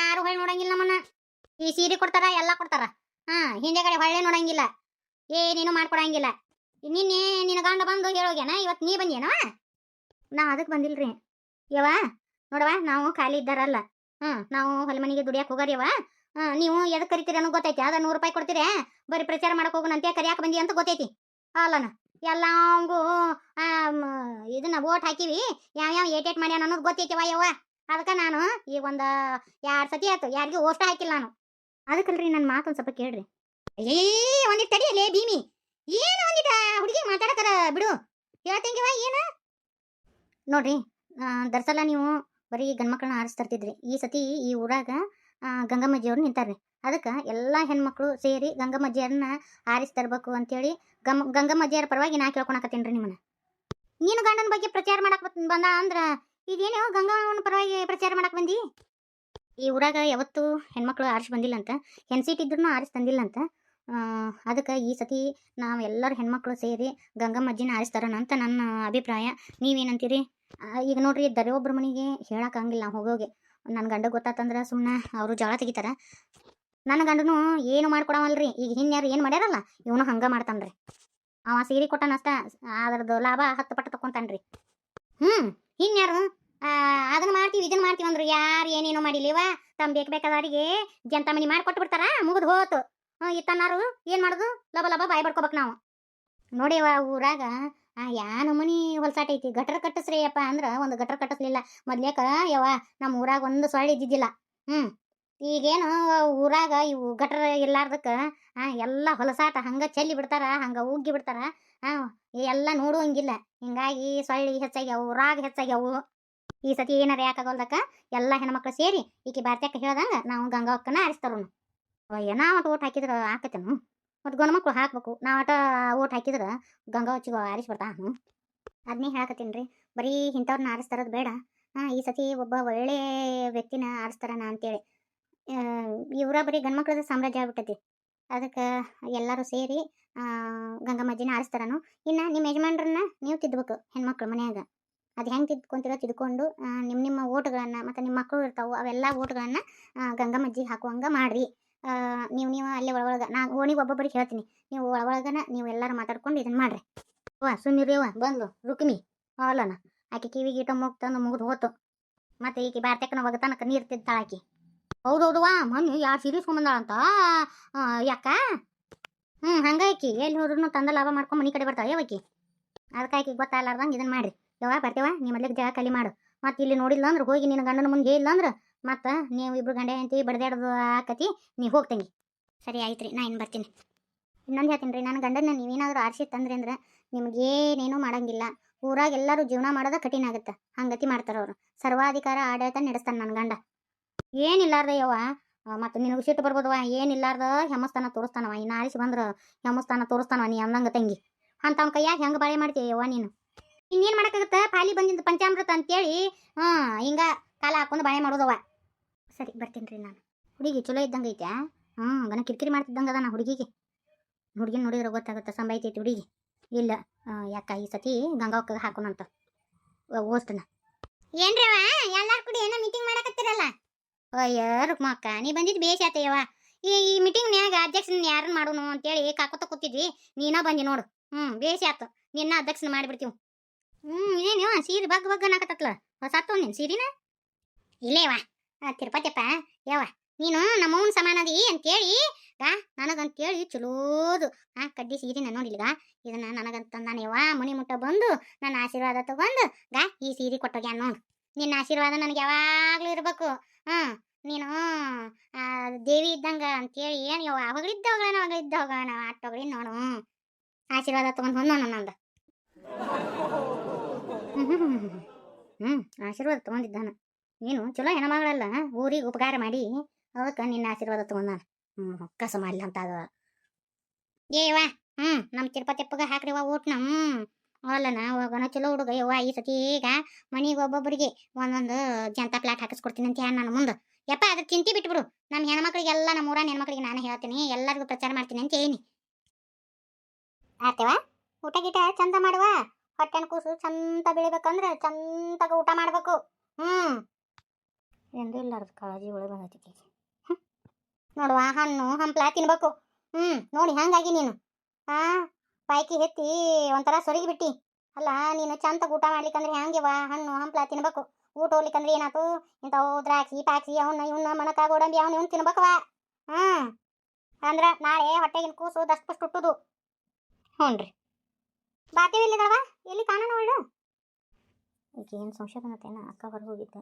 ಯಾರು ಹೊಳ್ಳಿ ನೋಡಂಗಿಲ್ಲ ನಮ್ಮನ್ನ. ಈ ಸೀರೆ ಕೊಡ್ತಾರ, ಎಲ್ಲ ಕೊಡ್ತಾರ. ಹಾ, ಹಿಂದೆ ಕಡೆ ಹೊಳ್ಳಿ ನೋಡಂಗಿಲ್ಲ. ಏನೇನು ಮಾಡ್ಕೊಡಂಗಿಲ್ಲ. ನಿನ್ನೆ ನಿನ್ನ ಗಂಡ ಬಂದು ಹೇಳೋಗ್ಯಾನ ಇವತ್ತು ನೀ ಬಂದೇನವ ನಾ ಅದಕ್ಕೆ ಬಂದಿಲ್ರಿ. ಯವ ನೋಡವ ನಾವು ಖಾಲಿ ಇದ್ದಾರಲ್ಲ. ಹಾ ನಾವು ಹೊಲ ಮನೆಗೆ ದುಡಿಯಕ್ಕೆ ಹೋಗಾರ್ಯವ ಹ್ಮ್, ನೀವು ಎದಕ್ಕೆ ಕರಿತೀರಿ ಅನ್ನೋ ಗೊತ್ತೈತಿ. ಅದ ನೂರು ರೂಪಾಯಿ ಕೊಡ್ತೀರಿ. ಬರೀ ಪ್ರಚಾರ ಮಾಡಕ್ ಹೋಗೋಣಂತೆ ಕರಿಯಾಕ ಬಂದಿ ಅಂತ ಗೊತ್ತೈತಿ. ಅಲ್ಲನ, ಎಲ್ಲಾಂಗೂ ಇದನ್ನ ಓಟ್ ಹಾಕಿವಿ. ಯಾವ ಯಾವ ಏಟೇಟ್ ಮಾಡ್ಯಾನ ಅನ್ನೋದು ಗೊತ್ತೈತಿವ ಯವ್ವ? ಅದಕ್ಕೆ ನಾನು ಈಗ ಒಂದು ಎರಡು ಸತಿ ಆಯ್ತು, ಯಾರಿಗೂ ಓಷ್ಟ ಹಾಕಿಲ್ಲ ನಾನು. ಅದಕ್ಕಲ್ರಿ ನನ್ನ ಮಾತು ಒಂದು ಸ್ವಲ್ಪ ಕೇಳ್ರಿ. ಏ ಒಂದಿಟ್ಟು ತಡಿಯಲೇ ಭೀಮಿ. ಏನು ಒಂದಿಟ ಹುಡುಗಿ ಮಾತಾಡಕರ ಬಿಡು. ಹೇಳ್ತಂಗಿವ ಏನು? ನೋಡ್ರಿ ದರ್ಸಲ್ಲ ದರ್ಸಲ ನೀವು ಬರೀ ಗಂಡ್ಮಕ್ಳನ್ನ ಆರಿಸ್ತರ್ತಿದ್ರಿ ಈ ಸತಿ ಈ ಊರಾಗ ಗಂಗಮ್ಮಜ್ಜಿಯವ್ರು ನಿಂತಾರ್ರಿ. ಅದಕ್ಕೆ ಎಲ್ಲ ಹೆಣ್ಮಕ್ಳು ಸೇರಿ ಗಂಗಮ್ಮಜ್ಜಿಯರನ್ನ ಆರಿಸ್ತರ್ಬೇಕು ಅಂತೇಳಿ ಗಮ್, ಗಂಗಮ್ಮಜ್ಜಿಯರ ಪರವಾಗಿ ನಾ ಕೇಳ್ಕೊಳಕತ್ತೀನಿ ರೀ ನಿಮ್ಮನ್ನ. ನೀನು ಗಂಡನ ಬಗ್ಗೆ ಪ್ರಚಾರ ಮಾಡಕ್ ಬತ್- ಬಂದ ಅಂದ್ರ ಇದೇನು ಗಂಗಾವನ ಪರವಾಗಿ ಪ್ರಚಾರ ಮಾಡಕ್ ಬಂದಿ? ಈ ಊರಾಗ ಯಾವತ್ತೂ ಹೆಣ್ಮಕ್ಳು ಆರಿಸಿ ಬಂದಿಲ್ಲ ಅಂತ ಹೆಣ್ಸೀಟ್ ಇದ್ರೂ ಆರಿಸಿ ತಂದಿಲ್ಲ ಅಂತ ಅದಕ್ಕೆ ಈ ಸತಿ ನಾವು ಎಲ್ಲರೂ ಹೆಣ್ಮಕ್ಳು ಸೇರಿ ಗಂಗಮ್ಮಜ್ಜಿನ ಆರಿಸ್ತಾರನ ಅಂತ ನನ್ನ ಅಭಿಪ್ರಾಯ. ನೀವೇನಂತೀರಿ? ಈಗ ನೋಡ್ರಿ ದರೆ ಒಬ್ರ ಮನೆಗೆ ಹೇಳಕ್ಕಾಗಿಲ್ಲ ಹೋಗೋಗೆ. ನನ್ನ ಗಂಡ ಗೊತ್ತಾತಂದ್ರೆ ಸುಮ್ಮನೆ ಅವರು ಜಗಳ ತೆಗಿತಾರೆ. ನನ್ನ ಗಂಡನು ಏನು ಮಾಡ್ಕೊಡವಲ್ರಿ? ಈಗ ಹಿನ್ಯಾರು ಏನು ಮಾಡ್ಯಾರಲ್ಲ, ಇವನು ಹಂಗ ಮಾಡ್ತಾನ್ರಿ. ಅವ ಸೀರೆ ಕೊಟ್ಟನಷ್ಟ ಅದ್ರದ್ದು ಲಾಭ ಹತ್ತು ಪಟ್ಟು ತಕೊಂತಾನ್ರಿ ಹ್ಞೂ ಇನ್ಯಾರು ಅದನ್ನ ಮಾಡ್ತೀವಿ, ಇದನ್ನ ಮಾಡ್ತೀವಿ ಅಂದ್ರು, ಯಾರು ಏನೇನು ತಮ್ಮ ಬೇಕು ಬೇಕಾದವರಿಗೆ ಜಂತ ಮನಿ ಮಾಡ್ಕೊಟ್ಟು ಬಿಡ್ತಾರ? ಮುಗಿದು ಹೋತು. ಇತ್ತನಾರು ಏನು ಮಾಡೋದು? ಲಬ ಲಬ ಬಾಯ್ ಬಡ್ಕೋಬೇಕು ನಾವು. ನೋಡಿವ ಊರಾಗ ಯಾ ಹೊಲ್ಸಾಟ ಐತಿ. ಗಟ್ರ ಕಟ್ಟಿಸ್ರಿ ಅಪ್ಪ ಅಂದ್ರ ಒಂದು ಗಟ್ರ ಕಟ್ಟಿಸ್ಲಿಲ್ಲ. ಮೊದ್ಲೇಕ ಯವ್ವ ನಮ್ಮ ಊರಾಗ ಒಂದು ಸೊಳ್ಳೆ ಇದ್ದಿದ್ದಿಲ್ಲ. ಹ್ಞೂ ಈಗೇನು ಊರಾಗ ಇವು ಗಟ್ರ ಇರ್ಲಾರ್ದಕ್ಕ ಎಲ್ಲ ಹೊಲಸಾಟ ಹಂಗೆ ಚೆಲ್ಲಿ ಬಿಡ್ತಾರ, ಹಂಗೆ ಉಗ್ಗಿ ಬಿಡ್ತಾರ. ಎಲ್ಲ ನೋಡುವಂಗಿಲ್ಲ. ಹಿಂಗಾಗಿ ಸೊಳ್ಳಿ ಹೆಚ್ಚಾಗ್ಯಾವು ಊರಾಗ ಹೆಚ್ಚಾಗ್ಯಾವು. ಈ ಸತಿ ಏನಾರ ಯಾಕಾಗೋಲ್ದಕ್ಕ ಎಲ್ಲ ಹೆಣ್ಮಕ್ಳು ಸೇರಿ ಈಕಿ ಭಾರತಕ್ಕೆ ಹೇಳ್ದಂಗ ನಾವು ಗಂಗಾವಕ್ಕನ ಆರಿಸ್ತಾರು ಅಯ್ಯ ಏನೋ ಒಟ್ಟು ಓಟ್ ಹಾಕಿದ್ರ ಹಾಕತ್ತೇನು ಮತ್ತು ಗಂಡು ಮಕ್ಳು ಹಾಕ್ಬೇಕು. ನಾ ಆಟ ಓಟ್ ಹಾಕಿದ್ರೆ ಗಂಗಾವಚ್ಚಿಗೆ ಆರಿಸಿ ಬರ್ತಾ ಹ್ಞೂ. ಅದನ್ನೇ ಹೇಳಕತ್ತೀನಿ ರೀ ಬರೀ ಇಂಥವ್ರನ್ನ ಆರಿಸ್ತಾರದು ಬೇಡ. ಹಾಂ, ಈ ಸತಿ ಒಬ್ಬ ಒಳ್ಳೆ ವ್ಯಕ್ತಿನ ಆರಿಸ್ತಾರಣ ಅಂತೇಳಿ. ಇವರ ಬರೀ ಗಂಡ್ಮಕ್ಳದ ಸಾಮ್ರಾಜ್ಯ ಆಗ್ಬಿಟ್ಟತಿ. ಅದಕ್ಕೆ ಎಲ್ಲರೂ ಸೇರಿ ಗಂಗಮ್ಮಜ್ಜಿನ ಆರಿಸ್ತಾರನು. ಇನ್ನು ನಿಮ್ಮ ಯಜಮಾನ್ರನ್ನ ನೀವು ತಿದ್ದಬೇಕು ಹೆಣ್ಮಕ್ಳು ಮನ್ಯಾಗ. ಅದು ಹೆಂಗೆ ತಿದ್ಕೊಂತಿರೋ ತಿದ್ಕೊಂಡು ನಿಮ್ಮ ನಿಮ್ಮ ಓಟ್ಗಳನ್ನು ಮತ್ತು ನಿಮ್ಮ ಮಕ್ಕಳು ಇರ್ತಾವೆ ಅವೆಲ್ಲ ಓಟ್ಗಳನ್ನು ಗಂಗಮ್ಮಜ್ಜಿಗೆ ಹಾಕುವಂಗ ಮಾಡ್ರಿ. ನೀವು ನೀವು ಅಲ್ಲೇ ಒಳಗೊಳಗೆ ನಾನು ಓಣಿಗೆ ಒಬ್ಬೊಬ್ಬರಿಗೆ ಹೇಳ್ತೀನಿ. ನೀವು ಒಳಗೊಳಗನ ನೀವು ಎಲ್ಲರೂ ಮಾತಾಡ್ಕೊಂಡು ಇದನ್ನ ಮಾಡ್ರಿ. ಅವ್ವ ಬಂದ್ಲು ರುಕ್ಮಿ ಅವಲ್ಲನ ಆಕೆ ಕಿವಿಗೆ ಗೀಟ ಮುಗ್ ತಂದು ಮುಗಿದು ಹೋತು. ಮತ್ತು ಈಕೆ ಬಾರ್ತಕ್ಕನ ಒಗತನಕ ನೀರು ತಿಂತಾಳ ಆಕಿ. ಹೌದು ವಾ ಮಮ್ಮಿ ಯಾರು ಸೀರೆ ಅಂತ ಯಾಕ? ಹ್ಞೂ ಹಂಗಾಕಿ, ಎಲ್ಲಿ ಹೋದ್ರೂ ತಂದ ಲಾಭ ಮಾಡ್ಕೊಂಡು ಮನೆ ಕಡೆ ಬರ್ತಾಳೆ ಯಾವಕಿ ಅದಕ್ಕೆ ಆಕಿ ಗೊತ್ತಾಗಲಾರ್ದಂಗೆ ಇದನ್ನು ಮಾಡ್ರಿ. ಯವ್ವ ಬರ್ತೇವ ನೀ ಮೊದ್ಲಿಗೆ ಜಾಗ ಖಾಲಿ ಮಾಡು. ಮತ್ತೆ ಇಲ್ಲಿ ನೋಡಿಲ್ಲ ಅಂದ್ರೆ ಹೋಗಿ ನಿನ್ನ ಗಂಡನ ಮುಂದೆ ಇಲ್ಲ ಅಂದ್ರೆ ಮತ್ತೆ ನೀವು ಇಬ್ರು ಗಂಡ ಹೆಂಡತಿ ಬಡ್ದಾಡೋದು ಆಕತಿ, ನೀ ಹೋಗ್ತಂಗಿ ಸರಿ ಆಯ್ತು ರೀ ನಾ ಇನ್ನು ಬರ್ತೀನಿ. ಇನ್ನೊಂದು ಹೇಳ್ತೀನಿ ರೀ ನನ್ನ ಗಂಡನ ನೀವೇನಾದರೂ ಆರಿಸಿ ತಂದ್ರಿ ಅಂದ್ರೆ ನಿಮ್ಗೇನೇನೂ ಮಾಡಂಗಿಲ್ಲ. ಊರಾಗ ಎಲ್ಲರೂ ಜೀವನ ಮಾಡೋದ ಕಠಿಣ ಆಗುತ್ತೆ. ಹಂಗತಿ ಮಾಡ್ತಾರೆ ಅವರು. ಸರ್ವಾಧಿಕಾರ, ಆಡಳಿತ ನಡೆಸ್ತಾನೆ ನನ್ನ ಗಂಡ. ಏನಿಲ್ಲಾರ್ದ ಯವ್ವ ಮತ್ತು ನಿನಗೆ ಸಿಟ್ಟು ಬರ್ಬೋದವ ಏನಿಲ್ಲಾರ್ದ ಹೆಮ್ಮಸ್ತಾನ ತೋರಿಸ್ತಾನವ ಇನ್ನು ಆರಿಸಿ ಬಂದ್ರೆ ಹೆಮ್ಮಸ್ತಾನ ತೋರಿಸ್ತಾನವ ನೀ ಅಂದಂಗ ತಂಗಿ. ಅಂತ ಅವ್ನ ಕೈಯಾಗ ಹೆಂಗೆ ಬಾಳೆ ಮಾಡ್ತೀಯ ಯವ್ವ ನೀನು? ಇನ್ನೇನು ಮಾಡಕ್ಕಾಗತ್ತ? ಪಾಲಿ ಬಂದಿದ್ದು ಪಂಚಾಮೃತ ಅಂತೇಳಿ. ಹಾಂ ಹಿಂಗ ಕಾಲ ಹಾಕೊಂಡು ಬಾಳೆ ಮಾಡೋದವ. ಸರಿ, ಬರ್ತೀನಿ ರೀ ನಾನು. ಹುಡುಗಿ ಚಲೋ ಇದ್ದಂಗ ಐತೆ ಹ್ಞೂ ಗನ ಕಿರಿಕಿರಿ ಮಾಡ್ತಿದ್ದಂಗೆ ಅದ ನಾ ಹುಡುಗಿಗೆ. ಹುಡುಗಿನ ನೋಡಿದ್ರೆ ಗೊತ್ತಾಗುತ್ತೆ ಸಂಬೈತೈತಿ ಹುಡುಗಿ. ಇಲ್ಲ ಯಾಕ ಈ ಸತಿ ಗಂಗಾವಕ್ಕೆ ಹಾಕೋಣಂತ. ಓಸ್ತನ ಅವ? ಎಲ್ಲಾರು ಕೂಡಿ ಏನೋ ಮೀಟಿಂಗ್ ಮಾಡಕತ್ತಿರಲ್ಲ? ಅಯ್ಯ, ರುಕ್ಮಕ್ಕ, ನೀ ಬಂದಿದ್ದು ಬೇಷ್ ಆತಯ್ಯವ ಈ ಈ ಮೀಟಿಂಗ್ನ್ಯಾಗ ಅಧ್ಯಕ್ಷನ ಯಾರನ್ನ ಮಾಡೋನು ಅಂತೇಳಿ ಕಾಕೋತ ಕೂತಿದ್ವಿ. ನೀನ ಬಂದಿ ನೋಡು. ಹ್ಞೂ ಬೇಷ್ ಆತು. ನಿನ್ನ ಅಧ್ಯಕ್ಷನ ಮಾಡಿಬಿಡ್ತೀವಿ. ಹ್ಞೂ ಏನೇವ ಸೀರೆ ಬಗ್ ಬಗ್ ಅನ್ನಕತ್ತತ್ಲ. ಹೊಸ ನೀನು ಸೀರಿನ? ಇಲ್ಲೇವ ತಿರುಪತಿಯಪ್ಪ ಯವ್ವ ನೀನು ನಮ್ಮವನ್ ಸಮಾನ ಅದಿ ಅಂತೇಳಿ ಗಾ ನನಗಂತೇಳಿ ಚಲೋದು. ಆ, ಕಡ್ಡಿ ಸೀರೆನ ನೋಡಿಲ್ಗ ಇದನ್ನ ನನಗಂತ ನಾನು ಯವ್ವ. ಮನಿ ಮುಟ್ಟ ಬಂದು ನನ್ನ ಆಶೀರ್ವಾದ ತಗೊಂಡು ಗಾ ಈ ಸೀರೆ ಕೊಟ್ಟೋಗ್ಯಾನ ನೋಡು. ನಿನ್ನ ಆಶೀರ್ವಾದ ನನಗೆ ಯಾವಾಗಲೂ ಇರಬೇಕು. ಹ್ಞೂ ನೀನು ದೇವಿ ಇದ್ದಂಗ ಅಂತೇಳಿ ಏನು ಯವ್ವ? ಅವಾಗಳಿದ್ದ ಹೋಗೋಣ ಅವಾಗಳಿದ್ದ ಹೋಗೋಣ ಅಟ್ಟೋಗ್ರಿ ನೋಡು. ಆಶೀರ್ವಾದ ತಗೊಂಡು ಹೊಂದು ನನ್ನಂದ. ಹ್ಮ್ ಆಶೀರ್ವಾದ ತಗೊಂಡಿದ್ದಾನ. ನೀನು ಚಲೋ ಹೆಣ್ಮಗಳಲ್ಲ ಊರಿಗೆ ಉಪಕಾರ ಮಾಡಿ ಅದಕ್ಕೆ ನಿನ್ನ ಆಶೀರ್ವಾದ ತಗೊಂಡಾನ. ಹ್ಞೂ ಹೊಕ್ಕಸ ಮಾಡ್ಲಿ ಅಂತ ಅದ ಏವಾ ಹ್ಞೂ ನಮ್ಮ ತಿರುಪತಿಪ್ಪಗ ಊಟ ನಮ್ ಅಲ್ಲನ ಹೋಗೋಣ ಚಲೋ ಹುಡುಗ ಯವ್ವ, ಈ ಸತಿ ಈಗ ಮನೆಗೆ ಒಬ್ಬೊಬ್ಬರಿಗೆ ಒಂದೊಂದು ಜಂತ ಪ್ಲಾಟ್ ಹಾಕಿಸ್ಕೊಡ್ತೀನಿ ಅಂತ ಹೇಳಿ ನಾನು ಮುಂದೆ. ಯಪ್ಪ, ಅದ್ರ ಚಿಂತೆ ಬಿಟ್ಬಿಡು. ನಮ್ಮ ಹೆಣ್ಮಕ್ಳಿಗೆಲ್ಲ ನಮ್ಮ ಊರ ಹೆಣ್ಮಕ್ಳಿಗೆ ನಾನು ಹೇಳ್ತೀನಿ, ಎಲ್ಲರಿಗೂ ಪ್ರಚಾರ ಮಾಡ್ತೀನಿ ಅಂತ ಹೇಳಿ ಆತೇವ ಊಟ ಗೀಟ ಚಂದ ಮಾಡುವ? ಹೊಟ್ಟೆನ ಕೂಸು ಚಂದ ಬೆಳಿಬೇಕಂದ್ರೆ ಚಂದಾಗ ಊಟ ಮಾಡ್ಬೇಕು. ಹ್ಮ್. ಎಂದು ಇಲ್ಲಾರ್ದು ಕಾಳಜಿ ಒಳಗೆ ಬಂದೈತಿ ನೋಡುವ ಹಣ್ಣು ಹಂಪ್ಲ ತಿನ್ಬೇಕು. ಹ್ಞೂ ನೋಡಿ ಹಂಗಾಗಿ ನೀನು. ಹಾಂ ಬಾಯ್ಕಿ ಎತ್ತಿ ಒಂಥರ ಸೊರಗಿ ಬಿಟ್ಟಿ. ಅಲ್ಲ, ನೀನು ಚಂದ ಊಟ ಮಾಡ್ಲಿಕ್ಕಂದ್ರೆ ವಾ ಹಣ್ಣು ಹಂಪ್ಲ ತಿನ್ಬೇಕು? ಊಟ ಹೋಗ್ಲಿಕ್ಕಂದ್ರೆ ಏನಾತು? ಇಂಥವು ದ್ರಾಕ್ಷಿ ಪಾಕ್ಷಿ ಅವನ್ನ ಇವನ್ನ ಮಣಕ, ಗೋಡಂಬಿ ಅವನ್ನ ಇವ್ನ ತಿನ್ಬೇಕವ ಹ್ಞೂ ಅಂದ್ರೆ ನಾಳೆ ಹೊಟ್ಟೆಗಿನ ಕೂಸು ದಸ್ಪುಷ್ಟು ಹುಟ್ಟುದು. ಹ್ಞೂ ರೀ ಬಾತೇವಿ ಇಲ್ಲಿದಾವ ಎಲ್ಲಿ ಕಾಣೋಣ ಅವಳು? ಈಕೆ ಏನು ಸಂಶೋಧನತೆನ ಅಕ್ಕ ಹೊರಗೆ ಹೋಗಿದ್ದೆ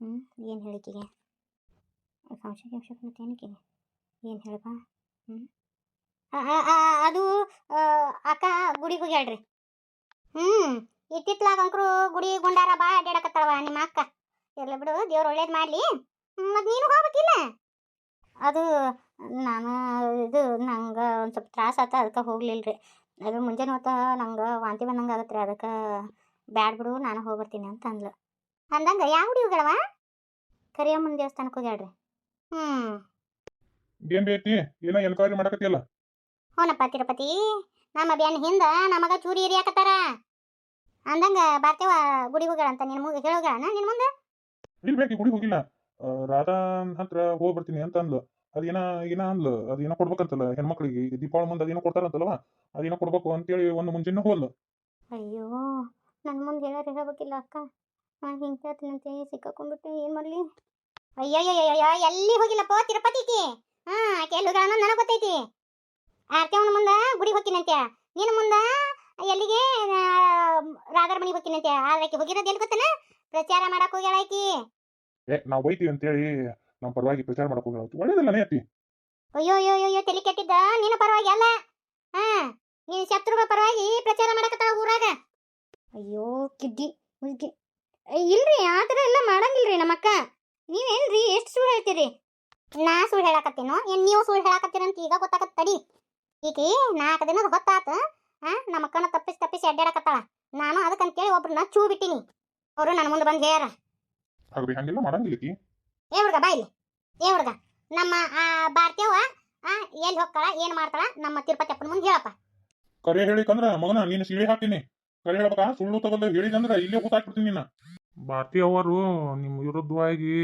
ಹ್ಞೂ ಏನು ಹೇಳಿಕೆಗೆ ಸಂಶಯ ಏನಕ್ಕೆ ಏನು ಹೇಳಪ್ಪ ಹ್ಞೂ ಅದು ಅಕ್ಕ ಗುಡಿಗೆ ಹೋಗ್ಯಾಳ್ರಿ. ಹ್ಞೂ ಇತ್ತಿತ್ಲಾಗ ಗುಡಿ ಗುಂಡಾರ ಬಾ ಅಡ್ಡಾಡಕತ್ತಾಳವ ನಿಮ್ಮ ಅಕ್ಕ. ಇರ್ಲಿ ಬಿಡು, ದೇವ್ರು ಒಳ್ಳೇದು ಮಾಡಲಿ. ಮತ್ತು ನೀನು ಹೋಗ್ಬೇಕಿಲ್ಲ? ಅದು, ನಾನು, ಇದು, ನಂಗೆ ಒಂದು ಸ್ವಲ್ಪ ತ್ರಾಸ ಆತ ಅದಕ್ಕೆ ಹೋಗ್ಲಿಲ್ಲ ರೀ ಅದು ಮುಂಜಾನೆ ಹೊತ್ತ ನಂಗೆ ವಾಂತಿ ಬಂದಂಗೆ ಆಗತ್ತೆ ರೀ ಅದಕ್ಕೆ ಬ್ಯಾಡ್ ಬಿಡು ನಾನು ಹೋಗಿ ಬರ್ತೀನಿ ಅಂತ ಅಂದ್ಲು. ಅಂದಂಗೆ ಯಾವ ಹುಡುಗಿಗಳವ? ಕರಿಯಮ್ಮನ ದೇವಸ್ಥಾನಕ್ಕೆ ಹೋಗ್ಯಾಡ್ರಿ ಹ್ಞೂ ಏನ್ ಬೇತಿ ಏನೋ ಎನ್ಕ್ವೈರಿ ಮಾಡಕತ್ತಿಯಲ್ಲ? ಹೋನಪ್ಪ ತಿರುಪತಿ ನಮ್ಮ ಬ್ಯಾನ್ ಹಿಂದೆ ನಮಗ ಚೂರಿ ಏರಿಯಾಕತ್ತಾರ ಅಂದಂಗ ಗುಡಿ ಹೋಗ್ಯಾಳ ಅಂತ ನಿನ್ ಮುಂದೆ ಹೇಳೋಗ್ಯಾಳ ನಿನ್ ಮುಂದೆ? ಇಲ್ಲಿ ಬೇಕಿ ಗುಡಿ ಹೋಗಿಲ್ಲ. ಆ, ರಾಧಾನ್ ಹತ್ರ ಹೋಗಿ ಅಂತ ಅಂದ್ಲು ಅದೇನ ಏನ ಅಂದ್ಲು. ಅದೇನೋ ಕೊಡ್ಬೇಕಂತಲ್ಲ ಹೆಣ್ಮಕ್ಳಿಗೆ. ದೀಪಾವಳಿ ಮುಂದೆ ಅದೇನೋ ಕೊಡ್ತಾರಂತಲ್ವ? ಅದೇನೋ ಕೊಡ್ಬೇಕು ಅಂತೇಳಿ ಒಂದು ಮುಂಚೆನೆ ಹೋದ್ಲು. ಅಯ್ಯೋ ನನ್ನ ಮುಂದೆ ಹೇಳೋರು ಹೇಳ್ಬೇಕಿಲ್ಲ ಅಕ್ಕ. ನಾನು ಹಿಂಗೆ ಹೇಳ್ತೀನಂತೆ ಸಿಕ್ಕಾಕೊಂಡ್ಬಿಟ್ಟೆ ಏನು ಮಾಡಲಿ? ಅಯ್ಯಯ್ಯಯ್ಯಯ್ಯ ಎಲ್ಲಿ ಹೋಗಿಲ್ಲಪ್ಪ ತಿರುಪತಿಗೆ ಹಾ ಆಕೆ ಎಲ್ಲಿ ಗೊತ್ತೈತಿ. ಆರ್ತಿಯವನ ಮುಂದೆ ಗುಡಿಗೆ ಹೋಗ್ತೀನಂತೆ ನಿನ್ನ ಮುಂದೆ ಎಲ್ಲಿಗೆ? ರಾಧಾರ ಮನೆಗೆ ಹೋಗ್ತೀನಂತೆ ಆಕೆ ಹೋಗಿರೋದು ಎಲ್ಲಿ ಗೊತ್ತನ? ಪ್ರಚಾರ ಮಾಡಕ್ ಹೋಗ್ಯಾಳ ಆಕಿ. ಏ ನಾವು ಬೈತೀವಿ ಅಂತೇಳಿ ನಮ್ಮ ಪರವಾಗಿ ಪ್ರಚಾರ ಮಾಡಕ್ ಹೋಗಿಲ್ಲ ಒಳ್ಳೇದಲ್ಲ ನೇತಿ? ಅಯ್ಯೋ ಅಯ್ಯೋ ಅಯ್ಯೋ ತಲೆ ಕೆಟ್ಟಿದ್ದ? ನಿನ್ನ ಪರವಾಗಿ ಅಲ್ಲ. ಹಾ ನೀನ್ ಶತ್ರುಗಳ ಪರವಾಗಿ ಪ್ರಚಾರ ಮಾಡಕತ್ತಾಳ ಊರಾಗ. ಅಯ್ಯೋ ಕಿಡ್ಡಿ ಮುಲ್ಗಿ ಏ, ಇಲ್ರಿ ಆ ಥರ ಎಲ್ಲ ಮಾಡಂಗಿಲ್ರಿ ನಮ್ಮಕ್ಕ. ನೀವೇನ್ರಿ ಎಷ್ಟು ಸುಳ್ಳು ಹೇಳ್ತೀರಿ? ನಾ ಸುಳ್ಳು ಹೇಳಕತ್ತೇನೋ? ಏನ್ ನೀವು ಸುಳ್ಳು ಹೇಳಕತ್ತೀರಂತ ಈಗ ಗೊತ್ತಾಗತ್ತ ತಡಿ. ಈಕಿ ನಾಲ್ಕು ದಿನದ ಗೊತ್ತಾತ ಆ ನಮ್ಮ ಅಕ್ಕನ ತಪ್ಪಿಸಿ ತಪ್ಪಿಸಿ ಅಡ್ಡಾಡಕತ್ತಾಳ. ನಾನು ಅದಕ್ಕಂತೇಳಿ ಒಬ್ರನ್ನ ಚೂ ಬಿಟ್ಟಿನಿ ಅವರು ನನ್ನ ಮುಂದೆ ಬಂದು ಹೇಳ್ಯಾರ. ಹಾಗ್ರಿ ಹಂಗೆಲ್ಲ ಮಾಡಂಗಿಲ್ಲ ಕಿ ಏ ಹುಡುಗ ಬಾ ಇಲ್ಲಿ. ಏ ಹುಡುಗ ನಮ್ಮ ಆ ಭಾರತೀಯವ ಆ ಎಲ್ಲಿ ಹೋಗ್ತಾಳ ಏನ್ ಮಾಡ್ತಾಳ ನಮ್ಮ ತಿರುಪತಿ ಅಪ್ಪನ ಮುಂದೆ ಹೇಳಪ್ಪ. ಕರೆ ಹೇಳಿಕಂದ್ರ ಮಗನ ನೀನು ಸಿಳಿ ಹಾಕ್ತೀನಿ ಕರೆ ಹೇಳ್ಬೇಕಾ? ಸುಳ್ಳು ತಗೊಂಡು ಹೇಳಿದಂದ್ರ ಇಲ್ಲೇ ಕೂತಾಕ್ಬಿಡ್ತೀನಿ ನಿನ್ನ ಭಾರತೀಯ ಅವರು ನಿಮ್ಮ ವಿರುದ್ಧವಾಗಿ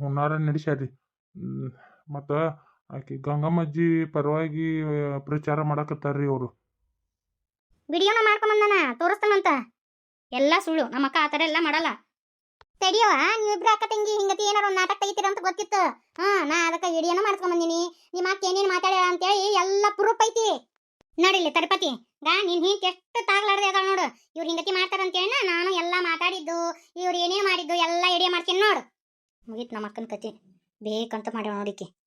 ಹುನ್ನಾರ ನಡೆಸ್ಯಾರಿ. ಮತ್ತು ಆಕಿ ಗಂಗಮ್ಮಜ್ಜಿ ಪರವಾಗಿ ಪ್ರಚಾರ ಮಾಡಕತ್ತಾರ್ರಿ ಅವರು. ವಿಡಿಯೋನ ಮಾಡ್ಕೊಂಬಂದಾನ ತೋರಿಸ್ತಾನಂತ. ಎಲ್ಲ ಸುಳ್ಳು ನಮ್ಮ ಅಕ್ಕ ಆ ಥರ ಎಲ್ಲ ಮಾಡಲ್ಲ. ತಡಿಯವ ನೀವಿಬ್ರು ಅಕ್ಕ ತಂಗಿ, ಹಿಂಗತಿ ಏನಾರ ಒಂದು ನಾಟಕ ತೆಗಿತೀರ ಅಂತ ಗೊತ್ತಿತ್ತು. ಹಾ, ನಾ ಅದಕ್ಕೆ ವಿಡಿಯೋನ ಮಾಡ್ಕೊಂಬಂದಿನಿ ನಿಮ್ಮ ಅಕ್ಕ ಏನೇನು ಮಾತಾಡ್ಯಾಳ ಅಂತೇಳಿ ಎಲ್ಲ ಪ್ರೂಫ್ ಐತಿ. ನಡಿಲಿ ತರಪತಿ ಗಾ, ನೀನ್ ಹಿಂಗೆ ಎಷ್ಟು ತಾಗ್ಲಾಡ್ದೆ ಅದಾಳ ನೋಡು. ಇವ್ರು ಹಿಂಗತಿ ಮಾಡ್ತಾರ ಅಂತೇಳಿ ನಾನು ಎಲ್ಲ ಮಾತಾಡಿದ್ದು, ಇವ್ರು ಏನೇ ಮಾಡಿದ್ದು ಎಲ್ಲ ಇಡಿಯ ಮಾಡ್ತೀನಿ ನೋಡು. ಮುಗೀತು ನಮ್ಮ ಅಕ್ಕನ ಕತೆ. ಬೇಕಂತ ಮಾಡ್ಯಾವ ನೋಡಿಕೆ